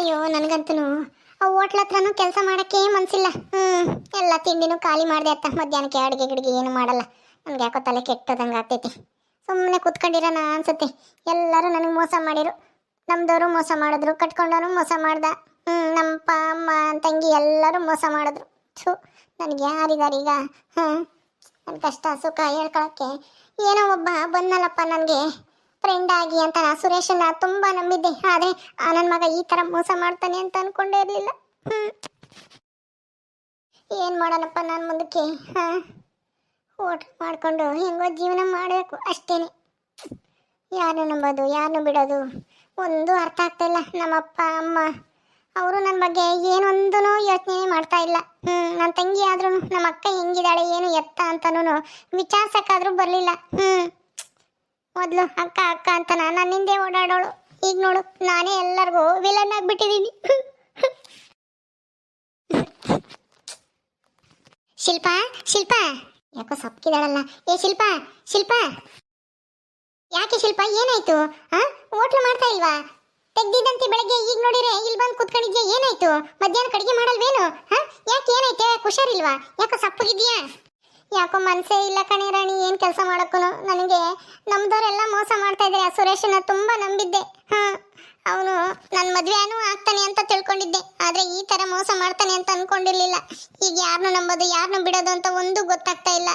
ಅಯ್ಯೋ, ನನಗಂತೂ ಆ ಹೋಟ್ಲ ಹತ್ರನೂ ಕೆಲಸ ಮಾಡೋಕ್ಕೆ ಮನಸ್ಸಿಲ್ಲ ಹ್ಞೂ ಎಲ್ಲ ತಿಂಡಿನೂ ಖಾಲಿ ಮಾಡಿದೆ ಅತ್ತ. ಮಧ್ಯಾಹ್ನಕ್ಕೆ ಅಡುಗೆ ಗಿಡಿಗೆ ಏನು ಮಾಡಲ್ಲ. ನನಗೆ ಯಾಕೋ ತಲೆ ಕೆಟ್ಟದಂಗೆ ಆಗ್ತೈತಿ. ಸುಮ್ಮನೆ ಕುತ್ಕೊಂಡಿರೋಣ ಅನ್ಸುತ್ತೆ. ಎಲ್ಲರೂ ನನಗೆ ಮೋಸ ಮಾಡಿರು. ನಮ್ಮದವರು ಮೋಸ ಮಾಡಿದ್ರು, ಕಟ್ಕೊಂಡವರು ಮೋಸ ಮಾಡ್ದ. ಹ್ಞೂ ನಮ್ಮ ಅಪ್ಪ ಅಮ್ಮ, ತಂಗಿ ಎಲ್ಲರೂ ಮೋಸ ಮಾಡಿದ್ರು. ಛೂ ನನಗೆ ಯಾರಿದಾರೆ ಈಗ? ಹ್ಞೂ ನನ್ನ ಕಷ್ಟ, ಸುಖ ಹೇಳ್ಕೊಳಕ್ಕೆ ಏನೋ ಒಬ್ಬ ಬಂದಲ್ಲಪ್ಪ ನನಗೆ. ಫ್ರೆಂಡ್ ಆಗಿ ಅಂತ ನಾ ಸುರೇಶನ್ನ ತುಂಬ ನಂಬಿದ್ದೆ. ಆದರೆ ನನ್ನ ಮಗ ಈ ಥರ ಮೋಸ ಮಾಡ್ತಾನೆ ಅಂತ ಅನ್ಕೊಂಡೇ ಇರಲಿಲ್ಲ. ಏನು ಮಾಡೋಣಪ್ಪ ನಾನು ಮುಂದಕ್ಕೆ? ಹಾಂ. ಮಾಡಿಕೊಂಡು ಹೆಂಗೋ ಜೀವನ ಮಾಡಬೇಕು ಅಷ್ಟೇನೆ. ಯಾರು ನಂಬೋದು, ಯಾರನ್ನು ಬಿಡೋದು? ಒಂದು ಅರ್ಥ ಆಗ್ತಾ ಇಲ್ಲ. ನಮ್ಮಪ್ಪ, ಅಮ್ಮ, ಅವರು ನನ್ನ ಬಗ್ಗೆ ಏನೊಂದೂ ಯೋಚನೆ ಮಾಡ್ತಾ ಇಲ್ಲ. ಹ್ಞೂ ನನ್ನ ತಂಗಿ ಆದ್ರೂ ನಮ್ಮ ಅಕ್ಕ ಹೆಂಗಿದ್ದಾಳೆ, ಏನು ಎತ್ತ ಅಂತನೂ ವಿಚಾರಿಸೋಕ್ಕಾದ್ರೂ ಬರಲಿಲ್ಲ. ಹ್ಞೂ ಮೊದಲು ಅಕ್ಕ ಅಕ್ಕ ಅಂತ ನನ್ನ ಹಿಂದೆ ಓಡಾಡೋಳು. ಈಗ ನೋಡು, ನಾನೇ ಎಲ್ಲರಿಗೂ ವಿಲನ್ ಆಗ್ಬಿಟ್ಟಿದ್ದೀನಿ ಶಿಲ್ಪ ಶಿಲ್ಪ. ಯಾಕೋ ಸಪ್ಕಿದಾಳಲ್ಲ. ಏ, ಶಿಲ್ಪ ಶಿಲ್ಪ. ಯಾಕೆ ಶಿಲ್ಪ, ಏನಾಯ್ತು? ಹಾ ಹೋಟ್ಲು ಮಾಡ್ತಾ ಇಲ್ವಾ? ತೆಗ್ದಿದ್ದಂತೆ ಬೆಳಗ್ಗೆ ಈಗ ನೋಡಿದ್ರೆ ಇಲ್ಲಿ ಬಂದು ಕುತ್ಕೊಂಡಿದ್ಯಾ, ಏನಾಯ್ತು? ಮಧ್ಯಾಹ್ನ ಕಡಿಗೆ ಮಾಡಲ್ವೇನು? ಹಾ ಯಾಕೆ ಏನಾಯ್ತು? ಹುಷಾರಿಲ್ವಾ? ಯಾಕೋ ಸಪ್ಪಗಿದ್ಯಾ? ಯಾಕೋ ಮನಸ್ಸೇ ಇಲ್ಲ ಕಣೆ ರಾಣಿ, ಏನು ಕೆಲಸ ಮಾಡೋಕ್ಕೂ ನನಗೆ ನಮ್ದವರೆಲ್ಲ ಮೋಸ ಮಾಡ್ತಾ ಇದ್ದಾರೆ. ಆ ಸುರೇಶನ ತುಂಬ ನಂಬಿದ್ದೆ. ಹಾಂ, ಅವನು ನನ್ನ ಮದುವೆನೂ ಆಗ್ತಾನೆ ಅಂತ ತಿಳ್ಕೊಂಡಿದ್ದೆ. ಆದರೆ ಈ ಥರ ಮೋಸ ಮಾಡ್ತಾನೆ ಅಂತ ಅಂದ್ಕೊಂಡಿರಲಿಲ್ಲ ಈಗ ಯಾರನ್ನು ನಂಬೋದು ಯಾರನ್ನು ಬಿಡೋದು ಅಂತ ಒಂದು ಗೊತ್ತಾಗ್ತಾ ಇಲ್ಲ.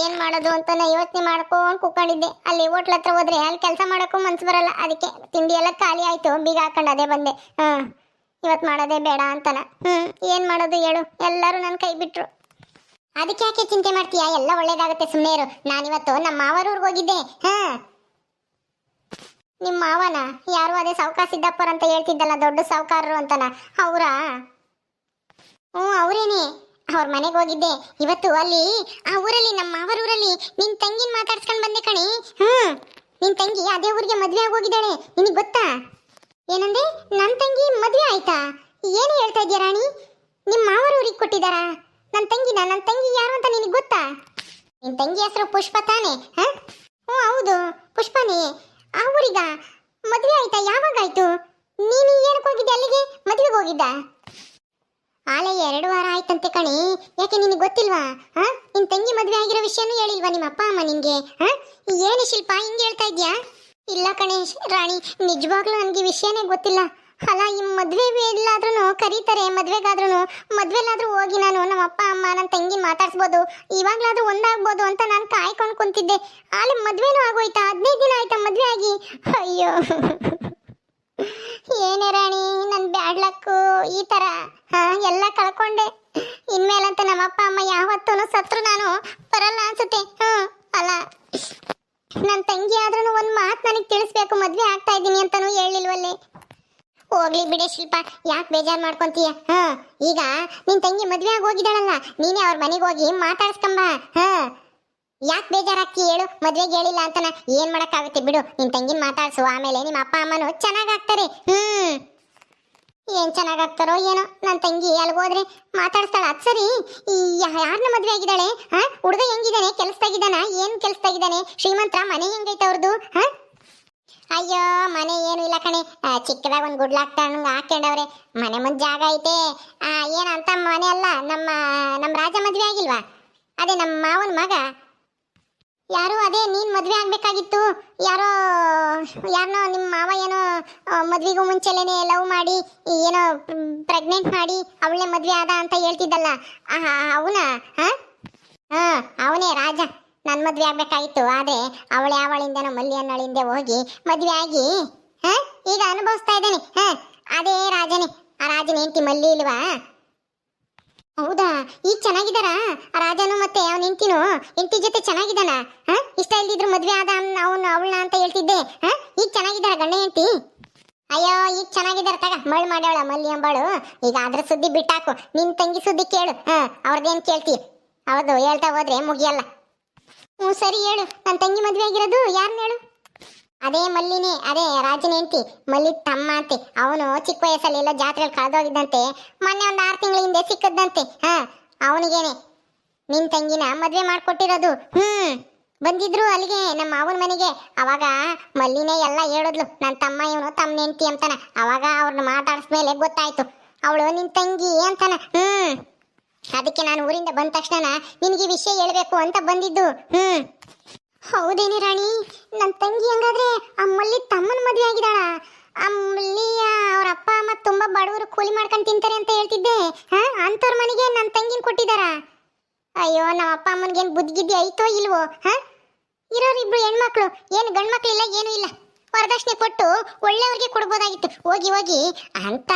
ಏನು ಮಾಡೋದು ಅಂತ ನಾನು ಯೋಚನೆ ಮಾಡ್ಕೊಂಡು ಕೂಕೊಂಡಿದ್ದೆ ಅಲ್ಲಿ ಹೋಟ್ಲ ಹತ್ರ ಹೋದ್ರೆ ಅಲ್ಲಿ ಕೆಲಸ ಮಾಡೋಕ್ಕೂ ಮನ್ಸು ಬರಲ್ಲ. ಅದಕ್ಕೆ ತಿಂಡಿ ಎಲ್ಲ ಖಾಲಿ ಆಯಿತು. ಬೀಗ ಹಾಕೊಂಡು ಅದೇ ಬಂದೆ. ಹಾಂ ಇವತ್ತು ಮಾಡೋದೇ ಬೇಡ ಅಂತನ. ಹ್ಞೂ ಏನು ಮಾಡೋದು ಹೇಳು. ಎಲ್ಲರೂ ನನ್ನ ಕೈ ಬಿಟ್ರು. ಅದಕ್ಕೆ ಯಾಕೆ ಚಿಂತೆ ಮಾಡ್ತೀಯಾ? ಎಲ್ಲ ಒಳ್ಳೇದಾಗುತ್ತೆ ಸುಮ್ಮನೆ ಇರು ನಾನಿವತ್ತು ನಮ್ಮ ಮಾವರೂರ್ಗೆ ಹೋಗಿದ್ದೆ. ಹಾ. ನಿಮ್ಮ ಮಾವನ? ಯಾರು ಅದೇ ಸಾವುಕಾರ ಸಿದ್ದಪ್ಪರ್ ಅಂತ ಹೇಳ್ತಿದ್ದಲ್ಲ, ದೊಡ್ಡ ಸಾವುಕಾರರು ಅಂತನ? ಅವರಾ? ಹ್ಞೂ, ಅವರೇನೆ. ಅವ್ರ ಮನೆಗೆ ಹೋಗಿದ್ದೆ. ಇವತ್ತು ಅಲ್ಲಿ, ಆ ಊರಲ್ಲಿ ನಮ್ಮ ಮಾವರ ಊರಲ್ಲಿ ನಿನ್ ತಂಗಿನ ಮಾತಾಡ್ಸ್ಕೊಂಡ್ ಬಂದೆ ಕಣಿ. ಹ್ಮ್ ನಿನ್ ತಂಗಿ ಅದೇ ಊರಿಗೆ ಮದ್ವೆ ಆಗೋಗಿದ್ದಾಳೆ ನಿನಗೆ ಗೊತ್ತಾ? ಏನಂದೆ? ನನ್ನ ತಂಗಿ ಮದುವೆ ಆಯ್ತಾ? ಏನು ಹೇಳ್ತಾ ಇದೀಯ ರಾಣಿ? ನಿಮ್ಮ ಮಾವರ ಊರಿಗೆ ಕೊಟ್ಟಿದ್ದಾರಾ? ನನ್ನ ತಂಗಿನ, ನನ್ನ ತಂಗಿ ಯಾರು ಅಂತ ನಿನಗೆ ಗೊತ್ತಾ? ನಿನ್ನ ತಂಗಿ ಹೆಸರು ಪುಷ್ಪ ತಾನೆ, ಹಾ? ಹ್ಞೂ, ಹೌದು, ಪುಷ್ಪನೇ. ಆ ಮದುವೆ ಆಯ್ತಾ? ಯಾವಾಗಾಯ್ತು ನೀನು ಏನಕ್ಕೆ ಹೋಗಿದ್ದೆ ಅಲ್ಲಿಗೆ? ಮದುವೆಗೆ ಹೋಗಿದ್ದ? ಆಲೆ ಎರಡು ವಾರ ಆಯ್ತಂತೆ ಕಣಿ. ಯಾಕೆ ನಿನಗೆ ಗೊತ್ತಿಲ್ವಾ? ಹಾ? ನಿನ್ ತಂಗಿ ಮದುವೆ ಆಗಿರೋ ವಿಷಯನೂ ಹೇಳಿಲ್ವಾ ನಿಮ್ಮ ಅಪ್ಪ ಅಮ್ಮ ನಿನ್ಗೆ ಹಾ? ಏನು ಶಿಲ್ಪ, ಹಿಂಗೆ ಹೇಳ್ತಾ ಇದ್ಯಾ? ಇಲ್ಲ ಕಣೇಶ್ ರಾಣಿ, ನಿಜವಾಗ್ಲೂ ನನಗೆ ವಿಷಯನೇ ಗೊತ್ತಿಲ್ಲ. ಅಲ್ಲ, ಈ ಮದ್ವೆ ಎಲ್ಲಾದ್ರೂ ಕರೀತಾರೆ ಮದ್ವೆಗಾದ್ರೂ ಮದ್ವೆಲಾದ್ರೂ ಹೋಗಿ ನಾನು ನಮ್ಮ ಅಪ್ಪ ಅಮ್ಮ ನನ್ನ ತಂಗಿ ಮಾತಾಡ್ಸ್ಬೋದು. ಇವಾಗ್ಲಾದ್ರೂ ಒಂದಾಗ್ಬೋದು ಅಂತ ನಾನು ಕಾಯ್ಕೊಂಡು ಕುಂತಿದ್ದೆ. ಆಲೆ ಮದ್ವೆನೂ ಆಗೋಯ್ತಾ? ಹದಿನೈದು ದಿನ ಆಯ್ತಾ ಮದ್ವೆ ಆಗಿ? ಅಯ್ಯೋ. ಏನೇ ರಾಣಿ ನನ್ನ ಬ್ಯಾಡ್ ಲಕ್ಕು, ಈ ಥರ ಎಲ್ಲ ಕಳ್ಕೊಂಡೆ. ಇನ್ಮೇಲಂತ ನಮ್ಮ ಅಪ್ಪ ಅಮ್ಮ ಯಾವತ್ತೂ ಸತ್ರು ನಾನು ಬರಲ್ಲ ಅನ್ಸುತ್ತೆ. ಹ್ಞೂ ಅಲ್ಲ ನನ್ನ ತಂಗಿ ಆದ್ರೂ ಒಂದು ಮಾತು ನನಗೆ ತಿಳಿಸ್ಬೇಕು. ಮದ್ವೆ ಆಗ್ತಾ ಇದ್ದೀನಿ ಅಂತಲೂ ಹೇಳಿಲ್ವಲ್ಲೇ. ಹೋಗ್ಲಿ ಬಿಡೆ ಶಿಲ್ಪ, ಯಾಕೆ ಬೇಜಾರು ಮಾಡ್ಕೊಂತೀಯ? ಹಾ, ಈಗ ನಿನ್ ತಂಗಿ ಮದ್ವೆ ಆಗಿ ಹೋಗಿದ್ದಾಳಲ್ಲ, ನೀನೇ ಅವ್ರ ಮನೆಗೆ ಹೋಗಿ ಮಾತಾಡ್ಸ್ಕೊಂಬ, ಹಾ. ಯಾಕೆ ಬೇಜಾರಾಗ್ತಿ ಹೇಳು, ಮದ್ವೆಗೆ ಹೇಳಿಲ್ಲ ಅಂತನ ಏನ್ ಮಾಡಕ್ಕಾಗುತ್ತೆ ಬಿಡು, ನಿನ್ ತಂಗಿನ ಮಾತಾಡ್ಸು, ಆಮೇಲೆ ನಿಮ್ಮ ಅಪ್ಪ ಅಮ್ಮನು ಚೆನ್ನಾಗಾಗ್ತಾರೆ, ಹ್ಮ್. ಏನ್ ಚೆನ್ನಾಗಾಗ್ತಾರೋ ಏನೋ ನನ್ನ ತಂಗಿ ಅಲ್ಲಿಗೆ ಹೋದ್ರೆ ಮಾತಾಡ್ಸ್ತಾಳ? ಅದ್ ಸರಿ, ಈ ಯಾರನ್ನ ಮದ್ವೆ ಆಗಿದ್ದಾಳೆ, ಹಾ? ಹುಡುಗ ಹೆಂಗಿದ್ದಾನೆ, ಕೆಲ್ಸದಾಗಿದ್ದಾನ, ಏನ್ ಕೆಲ್ಸದಾಗಿದ್ದಾನೆ ಶ್ರೀಮಂತ ಮನೆ ಹೆಂಗೈತೆ ಅವ್ರದ್ದು ಹಾ? ಅಯ್ಯೋ, ಮನೆ ಏನು ಇಲ್ಲ ಕಣೆ. ಚಿಕ್ಕದಾಗ ಒಂದು ಗುಡ್ಲಾಕ್ತಂಗ್ ಹಾಕೊಂಡವ್ರೆ ಮನೆ ಮುಂದೆ ಜಾಗ ಐತೆ. ಏನಂತ ಮನೆ ಅಲ್ಲ, ನಮ್ಮ ನಮ್ಮ ರಾಜ ಮದುವೆ ಆಗಿಲ್ವಾ? ಅದೇ ನಮ್ಮ ಮಾವನ ಮಗ. ಯಾರು ಅದೇ, ನೀನು ಮದುವೆ ಆಗ್ಬೇಕಾಗಿತ್ತು. ಯಾರೋ, ಯಾರನೋ ನಿಮ್ಮ ಮಾವ ಏನೋ ಮದುವೆಗೂ ಮದ್ವೆಗೂ ಮುಂಚೆಲೇನೆ ಲವ್ ಮಾಡಿ, ಏನೋ ಪ್ರೆಗ್ನೆಂಟ್ ಮಾಡಿ ಅವಳೇ ಮದುವೆ ಆದ ಅಂತ ಹೇಳ್ತಿದ್ದಲ್ಲ. ಅವನ? ಹಾಂ? ಹಾಂ, ಅವನೇ ರಾಜ. ನನ್ನ ಮದ್ವೆ ಆಗ್ಬೇಕಾಗಿತ್ತು, ಆದ್ರೆ ಅವಳು ಯಾವಳಿಂದನೋ ಮಲ್ಲಿ ಹೋಗಿ ಮದ್ವೆ ಆಗಿ ಈಗ ಅನುಭವಿಸ್ತಾ ಇದ್ದಾನೆ ಅದೇ ರಾಜನೇ, ಆ ರಾಜನ ಹೆಂಡತಿ ಮಲ್ಲಿ ಇಲ್ವಾ? ಹೌದಾ? ಈಗ ಚೆನ್ನಾಗಿದ್ದಾರಾ? ಆ ರಾಜನು ಮತ್ತೆ ಅವನ ಹೆಂಡತಿನು, ಹೆಂಡತಿ ಜೊತೆ ಚೆನ್ನಾಗಿದ್ದಾನ? ಇಷ್ಟ ಇಲ್ದಿದ್ರು ಮದ್ವೆ ಆದ ಅವನು ಅವಳನ್ನ ಅಂತ ಹೇಳ್ತಿದ್ದೆ, ಹಾ? ಈಗ ಚೆನ್ನಾಗಿದ್ದಾರ ಗಂಡ ಹೆಂಡತಿ? ಅಯ್ಯೋ, ಈಗ ಚೆನ್ನಾಗಿದ್ದಾರೆ ತಗ, ಮಳ್ ಮಾಡ್ಯಾವಳ ಮಲ್ಲಿ ಅಂಬಾಳು. ಈಗ ಅದ್ರ ಸುದ್ದಿ ಬಿಟ್ಟಾಕು, ನಿನ್ ತಂಗಿ ಸುದ್ದಿ ಕೇಳು, ಹ? ಅವ್ರದ್ದೇನ್ ಕೇಳ್ತಿ? ಹೌದು, ಹೇಳ್ತಾ ಹೋದ್ರೆ ಮುಗಿಯಲ್ಲ. ಹ್ಞೂ, ಸರಿ ಹೇಳು. ನನ್ನ ತಂಗಿ ಮದುವೆ ಆಗಿರೋದು ಯಾರನ್ನ ಹೇಳು? ಅದೇ ಮಲ್ಲಿನೇ, ಅದೇ ರಾಜನ ಹೆಂಡತಿ, ಮಲ್ಲಿ ತಮ್ಮ ಅಂತೆ ಅವನು ಚಿಕ್ಕ ವಯಸ್ಸಲ್ಲಿ ಎಲ್ಲ ಜಾತ್ರೆಯಲ್ಲಿ ಕಳೆದೋಗಿದ್ದಂತೆ, ಮೊನ್ನೆ ಒಂದು ಆರು ತಿಂಗಳ ಹಿಂದೆ ಸಿಕ್ಕದಂತೆ ಹಾ, ಅವನಿಗೇನೆ. ನಿನ್ ತಂಗಿನ ಮದ್ವೆ ಮಾಡ್ಕೊಟ್ಟಿರೋದು. ಹ್ಮ್, ಬಂದಿದ್ರು ಅಲ್ಲಿಗೆ, ನಮ್ಮ ಮಾವನ ಮನೆಗೆ. ಅವಾಗ ಮಲ್ಲಿನೇ ಎಲ್ಲ ಹೇಳಿದ್ಲು ನನ್ನ ತಮ್ಮ ಇವನು ತಮ್ಮ ನೆಂಟಿ ಅಂತಾನ. ಅವಾಗ ಅವ್ರನ್ನ ಮಾತಾಡ್ಸ್ಮೇಲೆ ಗೊತ್ತಾಯ್ತು. ಅವಳು ನಿನ್ ತಂಗಿ ಅಂತಾನ. ಹ್ಮ್. ಅದಕ್ಕೆ ನಾನು ಊರಿಂದ ಬಂದ ತಕ್ಷಣ ನಿನಗೆ ವಿಷಯ ಹೇಳಬೇಕು ಅಂತ ಬಂದಿದ್ದು. ಹ್ಮ್. ಹೌದೇನೆ ರಾಣಿ. ನನ್ನ ತಂಗಿ ಹಂಗಾದ್ರೆ ಅಮ್ಮಲ್ಲಿ ತಮ್ಮನ ಮದುವೆ ಆಗಿದಾಳ ಅಮ್ಮಲ್ಲಿ ಅವ್ರ ಅಪ್ಪ ಅಮ್ಮ ತುಂಬಾ ಬಡವರು ಕೂಲಿ ಮಾಡ್ಕೊಂಡು ತಿಂತಾರೆ ಅಂತ ಹೇಳ್ತಿದ್ದೆ. ಹಾ? ಅಂಥವ್ರ ಮನೆಗೆ ನನ್ನ ತಂಗಿನ ಕೊಟ್ಟಿದಾರ ಅಯ್ಯೋ, ನಮ್ಮ ಅಪ್ಪ ಅಮ್ಮನಿಗೆ ಏನು ಬುದ್ಧಿಗಿದ್ದಿ ಐತೋ ಇಲ್ವೋ? ಹಾ? ಇರೋರಿಬ್ರು ಹೆಣ್ಮಕ್ಳು. ಏನು ಗಂಡ್ಮಕ್ಳು ಇಲ್ಲ ಏನೂ ಇಲ್ಲ. ವರದಕ್ಷಿಣೆ ಕೊಟ್ಟು ಒಳ್ಳೆಯವ್ರಿಗೆ ಕೊಡ್ಬೋದಾಗಿತ್ತು. ಹೋಗಿ ಹೋಗಿ. ಅಂತ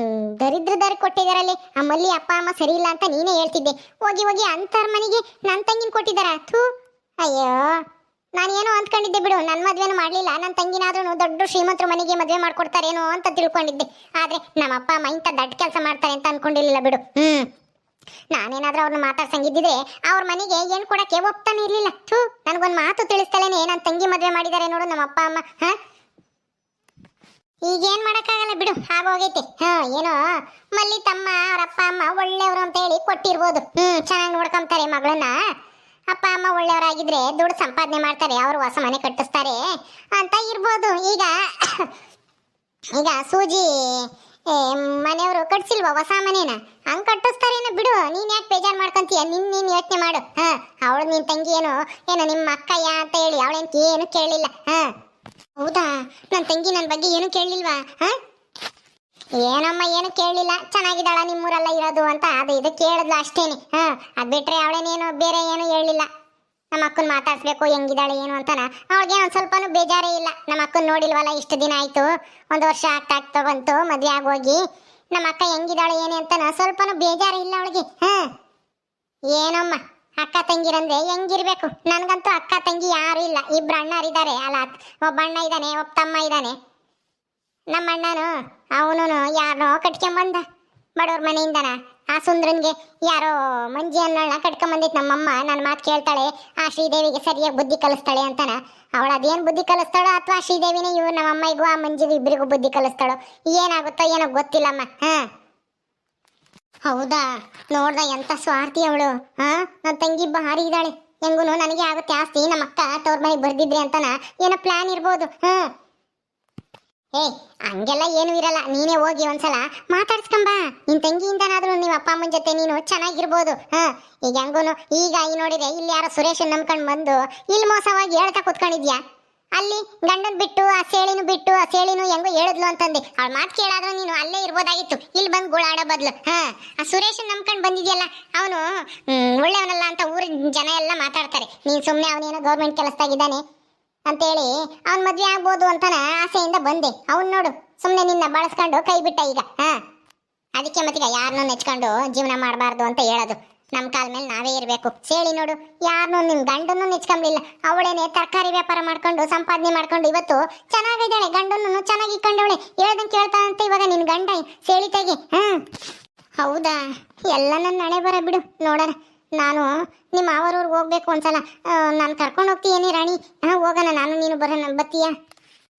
ದರಿದ್ರ ದರಿದ್ರದಾರಿ ಕೊಟ್ಟಿದಾರಲ್ಲಿ ಅಮ್ಮಲ್ಲಿ ಮಲ್ಲಿ ಅಪ್ಪ, ಅಮ್ಮ ಸರಿ ಇಲ್ಲ ಅಂತ ನೀನೇ ಹೇಳ್ತಿದ್ದೆ. ಹೋಗಿ ಹೋಗಿ ಅಂತರ್ ಮನೆಗೆ ನನ್ನ ತಂಗಿನ ಕೊಟ್ಟಿದಾರ ಥೂ, ಅಯ್ಯೋ. ನಾನೇನೋ ಅಂದ್ಕೊಂಡಿದ್ದೆ ಬಿಡು. ನನ್ನ ಮದ್ವೆನೂ ಮಾಡಲಿಲ್ಲ. ನನ್ನ ತಂಗಿನಾದ್ರೂ ದೊಡ್ಡ ಶ್ರೀಮಂತರ ಮನೆಗೆ ಮದುವೆ ಮಾಡ್ಕೊಡ್ತಾರೇನೋ ಅಂತ ತಿಳ್ಕೊಂಡಿದ್ದೆ. ಆದ್ರೆ ನಮ್ಮ ಅಪ್ಪ ಅಮ್ಮ ಇಂಥ ದಡ್ಡ ಕೆಲಸ ಮಾಡ್ತಾರೆ ಅಂತ ಅನ್ಕೊಂಡಿರ್ಲಿಲ್ಲ ಬಿಡು. ಹ್ಮ್. ನಾನೇನಾದ್ರೂ ಅವ್ರನ್ನ ಮಾತಾಡ್ಸಂಗಿದ್ದಿದ್ರೆ ಅವ್ರ ಮನೆಗೆ ಏನ್ ಕೊಡಕ್ಕೆ ಒಪ್ತಾನೆ ಇರ್ಲಿಲ್ಲ. ಥೂ, ನನಗೊಂದು ಮಾತು ತಿಳಿಸ್ತಲೇನೆ ನನ್ನ ತಂಗಿ ಮದುವೆ ಮಾಡಿದ್ದಾರೆ ನೋಡು ನಮ್ಮ ಅಪ್ಪ ಅಮ್ಮ, ಹಾ? ಈಗೇನ್ ಮಾಡಕ್ಕಾಗಲ್ಲ ಬಿಡು ಆಗೋಗೈತೆ ಹಾ, ಏನೋ ಮಲ್ಲಿ ತಮ್ಮ ಅವ್ರ ಅಪ್ಪ, ಅಮ್ಮ ಒಳ್ಳೆಯವರು ಅಂತ ಹೇಳಿ ಕೊಟ್ಟಿರ್ಬೋದು. ಹ್ಮ್, ಚೆನ್ನಾಗಿ ನೋಡ್ಕೊಂತಾರೆ ಮಗಳನ್ನ. ಅಪ್ಪ, ಅಮ್ಮ ಒಳ್ಳೆಯವರಾಗಿದ್ರೆ ದುಡ್ಡು ಸಂಪಾದನೆ ಮಾಡ್ತಾರೆ, ಅವರು ಹೊಸ ಮನೆ ಕಟ್ಟಿಸ್ತಾರೆ ಅಂತ ಇರ್ಬೋದು. ಈಗ ಈಗ ಸೂಜಿ ಏ, ಮನೆಯವರು ಕಟ್ಸಿಲ್ವಾ ಹೊಸ ಮನೇನ? ಹಂಗ್ ಕಟ್ಟಿಸ್ತಾರೇನೋ ಬಿಡು. ನೀನ್ ಯಾಕೆ ಬೇಜಾರ್ ಮಾಡ್ಕೊಂತೀಯ? ನಿನ್ ನೀನ್ ಯೋಚನೆ ಮಾಡು. ಹಾ ಅವಳು ನಿನ್ ತಂಗಿ ಏನು? ಏನು ನಿಮ್ಮ ಅಕ್ಕಯ್ಯ ಅಂತ ಹೇಳಿ ಅವಳೇನ್ ಏನು ಕೇಳಿಲ್ಲ? ಹಾ. ಹೌದಾ? ನನ್ನ ತಂಗಿ ನನ್ನ ಬಗ್ಗೆ ಏನು ಕೇಳಲಿಲ್ವಾ ಹಾ? ಏನಮ್ಮ ಏನು ಕೇಳಲಿಲ್ಲ ಚೆನ್ನಾಗಿದ್ದಾಳ ನಿಮ್ಮೂರೆಲ್ಲ ಇರೋದು ಅಂತ ಅದು ಇದು ಕೇಳಿದ್ಲು ಅಷ್ಟೇನೆ. ಹಾ ಅದ್ ಬಿಟ್ರೆ ಅವಳೇನೇನು ಬೇರೆ ಏನು ಹೇಳಿಲ್ಲ. ನಮ್ಮ ಅಕ್ಕನ ಮಾತಾಡಿಸ್ಬೇಕು, ಹೆಂಗಿದ್ದಾಳೆ, ಏನು ಅಂತಾನ. ಅವಳಿಗೆ ಒಂದು ಸ್ವಲ್ಪನೂ ಬೇಜಾರೇ ಇಲ್ಲ. ನಮ್ಮ ಅಕ್ಕನ ನೋಡಿಲ್ವಲ್ಲ, ಇಷ್ಟು ದಿನ ಆಯಿತು. ಒಂದು ವರ್ಷ ಆಗ್ತಾ ಆಗ್ತಾ ಬಂತು, ಮದುವೆ ಆಗೋಗಿ. ನಮ್ಮ ಅಕ್ಕ ಹೆಂಗಿದ್ದಾಳೆ, ಏನು ಅಂತಾನ. ಸ್ವಲ್ಪನೂ ಬೇಜಾರು ಇಲ್ಲ ಅವಳಿಗೆ. ಹಾಂ. ಏನಮ್ಮ? ಅಕ್ಕ ತಂಗಿರಂದ್ರೆ ಹೆಂಗಿರ್ಬೇಕು? ನನಗಂತೂ ಅಕ್ಕ ತಂಗಿ ಯಾರು ಇಲ್ಲ. ಇಬ್ರು ಅಣ್ಣರಿದ್ದಾರೆ. ಅಲ್ಲ ಒಬ್ಬ ಅಣ್ಣ ಇದ್ದಾನೆ, ಒಬ್ಬ ತಮ್ಮ ಇದ್ದಾನೆ. ನಮ್ಮ ಅಣ್ಣನು ಅವನು ಯಾರನ್ನೋ ಕಟ್ಕೊಂಬಂದ ಬಡವ್ರ ಮನೆಯಿಂದನ? ಆ ಸುಂದ್ರನ್ಗೆ ಯಾರೋ ಮಂಜಿ ಅನ್ನೋಳನ್ನ ಕಟ್ಕೊಂಬಂದಿತ್ತು ನಮ್ಮಮ್ಮ. ನನ್ನ ಮಾತು ಕೇಳ್ತಾಳೆ, ಆ ಶ್ರೀದೇವಿಗೆ ಸರಿಯಾಗಿ ಬುದ್ಧಿ ಕಲಿಸ್ತಾಳೆ ಅಂತಾನ. ಅವಳು ಅದೇನು ಬುದ್ಧಿ ಕಲಿಸ್ತಾಳೋ ಅಥವಾ ಶ್ರೀದೇವಿನೇ ಇವ್ರು ನಮ್ಮ ಅಮ್ಮಗೂ ಆ ಮಂಜಿಗೂ ಇಬ್ಬರಿಗೂ ಬುದ್ಧಿ ಕಲಿಸ್ತಾಳೋ? ಏನಾಗುತ್ತೋ ಏನೋ ಗೊತ್ತಿಲ್ಲಮ್ಮ. ಹಾ. ಹೌದಾ? ನೋಡ್ದ ಎಂತ ಸ್ವಾರ್ಥಿ ಅವಳು. ಹಾ? ನನ್ನ ತಂಗಿ ಭಾರಿ ಇದ್ದಾಳೆ. ಹೆಂಗೂ ನನಗೆ ಆಗುತ್ತೆ. ಆಸ್ತಿ ನಮ್ಮ ಅಕ್ಕ ತವ್ರ ಮನೆಗೆ ಬರ್ದಿದ್ರಿ ಅಂತನ. ಏನೋ ಪ್ಲಾನ್ ಇರ್ಬೋದು. ಹಾ. ಏ ಹಂಗೆಲ್ಲ ಏನು ಇರಲ್ಲ. ನೀನೇ ಹೋಗಿ ಒಂದ್ಸಲ ಮಾತಾಡ್ಸ್ಕೊಂಬ ನಿನ್ ತಂಗಿಯಿಂದನಾದ್ರೂ ನಿಮ್ಮ ಅಪ್ಪ ಅಮ್ಮನ ಜೊತೆ ನೀನು ಚೆನ್ನಾಗಿರ್ಬೋದು. ಹಾ, ಈಗ ಹೆಂಗೂನು, ಈಗ ಈ ನೋಡಿದ್ರೆ ಇಲ್ಲಿ ಯಾರೋ ಸುರೇಶ್ ನಂಬ್ಕೊಂಡ್ ಬಂದು ಇಲ್ಲಿ ಮೋಸವಾಗಿ ಹೇಳ್ತಾ ಕುತ್ಕೊಂಡಿದ್ಯಾ? ಅಲ್ಲಿ ಗಂಡನ್ ಬಿಟ್ಟು, ಆ ಸೇಳಿನ ಬಿಟ್ಟು, ಆ ಸೇಳಿನೂ ಹೆಂಗೋ ಹೇಳಿದ್ಲು ಅಂತಂದೆ. ಅವಳ ಮಾತು ಕೇಳಾದ್ರೂ ನೀನು ಅಲ್ಲೇ ಇರ್ಬೋದಾಗಿತ್ತು. ಇಲ್ಲಿ ಬಂದು ಗೋಳಾಡೋ ಬದ್ಲು. ಹಾ, ಆ ಸುರೇಶ್ ನಂಬ್ಕೊಂಡು ಬಂದಿದ್ಯಲ್ಲ, ಅವನು ಒಳ್ಳೆಯವನಲ್ಲ ಅಂತ ಊರಿನ ಜನ ಎಲ್ಲ ಮಾತಾಡ್ತಾರೆ. ನೀನ್ ಸುಮ್ಮನೆ ಅವನೇನೋ ಗೌರ್ಮೆಂಟ್ ಕೆಲಸದಾಗಿದ್ದಾನೆ ಅಂತೇಳಿ ಅವನ್ ಮದ್ವೆ ಆಗ್ಬೋದು ಅಂತಾನ ಆಸೆಯಿಂದ ಬಂದೆ. ಅವ್ನ್ ನೋಡು ಸುಮ್ಮನೆ ನಿನ್ನ ಬಳಸ್ಕೊಂಡು ಕೈ ಬಿಟ್ಟ ಈಗ, ಹ? ಅದಕ್ಕೆ ಮತ್ತೀಗ ಯಾರನ್ನೂ ನೆಚ್ಕೊಂಡು ಜೀವನ ಮಾಡಬಾರ್ದು ಅಂತ ಹೇಳೋದು. ನಮ್ಮ ಕಾಲ ಮೇಲೆ ನಾವೇ ಇರಬೇಕು. ಸೇಳಿ ನೋಡು ಯಾರನ್ನೂ ನಿಮ್ಮ ಗಂಡನ್ನು ನೆಚ್ಕೊಂಬ್ಲಿಲ್ಲ. ಅವಳೇನೆ ತರಕಾರಿ ವ್ಯಾಪಾರ ಮಾಡ್ಕೊಂಡು, ಸಂಪಾದನೆ ಮಾಡ್ಕೊಂಡು ಇವತ್ತು ಚೆನ್ನಾಗಿದ್ದಾಳೆ, ಗಂಡನ್ನು ಚೆನ್ನಾಗಿ ಇಟ್ಕೊಂಡವಳೆ. ಹೇಳ್ದಂಗೆ ಕೇಳ್ತಾ ಅಂತ ಇವಾಗ ನಿನ್ನ ಗಂಡ, ಸೇಳಿ ತೆಗಿ ಹಾ ಹೌದಾ? ಎಲ್ಲ ನನ್ನ ಹಣೆ ಬರ ಬಿಡು, ನೋಡೋಣ. ನಾನು ನಿಮ್ಮ ಅವರೂರ್ಗೆ ಹೋಗ್ಬೇಕು ಒಂದ್ಸಲ. ನಾನು ಕರ್ಕೊಂಡು ಹೋಗ್ತೀನಿ ರಾಣಿ. ಹಾಂ, ಹೋಗೋಣ, ನಾನು ನೀನು ಬರೋಣ, ಬತ್ತೀಯ?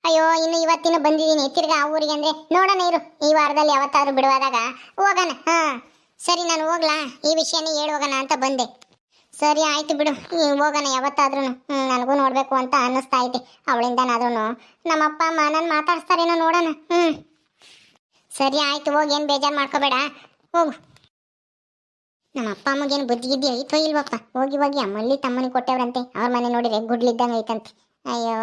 ಅಯ್ಯೋ, ಇನ್ನು ಇವತ್ತಿನ ಬಂದಿದ್ದೀನಿ, ತಿರ್ಗಾ ಆ ಊರಿಗೆ ಅಂದ್ರೆ. ನೋಡೋಣ ಇರು, ಈ ವಾರದಲ್ಲಿ ಯಾವತ್ತಾದರೂ ಬಿಡುವಾದಾಗ. ಹೋಗೋಣ, ಹಾಂ. ಸರಿ, ನಾನು ಹೋಗ್ಲಾ? ಈ ವಿಷಯನೇ ಹೇಳಿ ಹೋಗೋಣ ಅಂತ ಬಂದೆ. ಸರಿ, ಆಯಿತು ಬಿಡು. ಹೋಗೋಣ ಯಾವತ್ತಾದ್ರೂ. ನನಗೂ ನೋಡಬೇಕು ಅಂತ ಅನ್ನಿಸ್ತಾ ಐತೆ. ಅವಳಿಂದನಾದ್ರೂ ನಮ್ಮ ಅಪ್ಪ ಅಮ್ಮ ನನ್ನ ಮಾತಾಡ್ಸ್ತಾರೇನೋ ನೋಡೋಣ. ಹ್ಞೂ ಸರಿ, ಆಯಿತು, ಹೋಗಿ, ಏನು ಬೇಜಾರು ಮಾಡ್ಕೋಬೇಡ. ಹೋಗು. ನಮ್ಮ ಅಪ್ಪ ಅಮ್ಮಗೇನು ಬುದ್ಧಿ ಗಿದ್ದಿ ಐತೋ ಇಲ್ವಪ್ಪ ಹೋಗಿ ಹೋಗಿ ಅಮ್ಮಲ್ಲಿ ತಮ್ಮನಿಗೆ ಕೊಟ್ಟವ್ರಂತೆ. ಅವ್ರ ಮನೆ ನೋಡಿದ್ರೆ ಗುಡ್ಲಿದ್ದಂಗೆ ಐತಂತೆ. ಅಯ್ಯೋ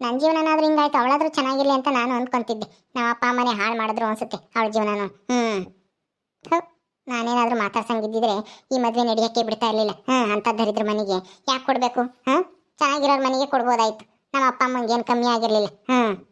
ನನ್ನ ಜೀವನನಾದ್ರೂ ಹಿಂಗಾಯ್ತು, ಅವಳಾದ್ರೂ ಚೆನ್ನಾಗಿರ್ಲಿ ಅಂತ ನಾನು ಅಂದ್ಕೊಂತಿದ್ದೆ ನಮ್ಮ ಅಪ್ಪ ಅಮ್ಮನೇ ಹಾಳು ಮಾಡಿದ್ರು ಅನ್ಸುತ್ತೆ ಅವಳ ಜೀವನನು. ಹ್ಞೂ ಹೌ ನಾನೇನಾದ್ರೂ ಮಾತಾಡ್ಸಂಗಿದ್ದಿದ್ರೆ ಈ ಮದುವೆ ನಡೆಯೋಕ್ಕೆ ಬಿಡ್ತಾ ಇರಲಿಲ್ಲ. ಹ್ಞೂ ಅಂತ ದರಿದ್ರ ಮನೆಗೆ. ಯಾಕೆ ಕೊಡಬೇಕು? ಹಾಂ ಚೆನ್ನಾಗಿರೋರ ಮನೆಗೆ ಕೊಡ್ಬೋದಾಯ್ತು. ನಮ್ಮ ಅಪ್ಪ ಅಮ್ಮಂಗೆ ಏನು ಕಮ್ಮಿ ಆಗಿರಲಿಲ್ಲ. ಹ್ಮ್.